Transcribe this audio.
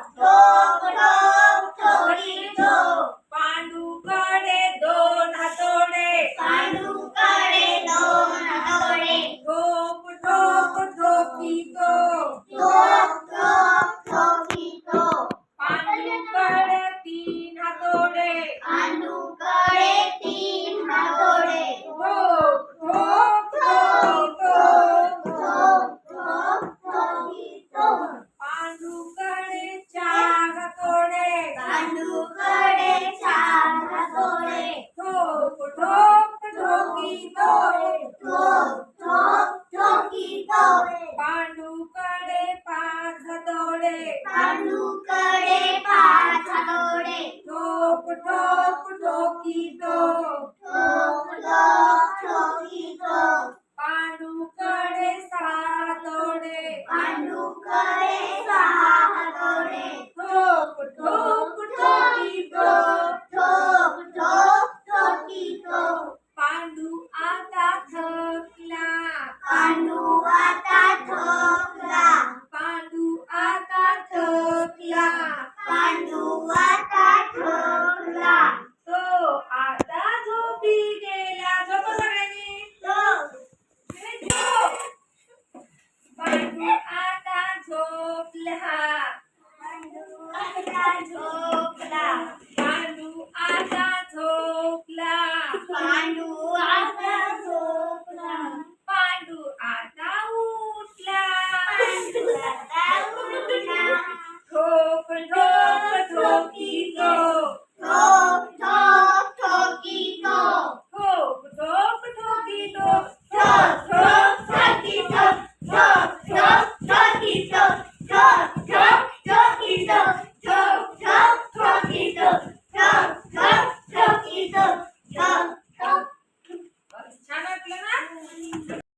ઠોક ઠોક ઠોક ઠોડી પાંડુ ગળે डोळे अनुकडे पाच डोळे ठोक ठोक ठोकी ठोक ठोक ठोक ठोकी ठोक सहा डोळे पांडूकडे सहा डोळे ठोक ठोक ठोकी ठोक ठोक ठोक ठोकी ठोक पांडू आता थकला. पांडू ठोकला पांडुवाचा ठोकला तो आता झोपी गेला. झोप सगळ्यांनी. पांडू आता झोपला. पांडू आता झोपला. पांडू आता झोपला.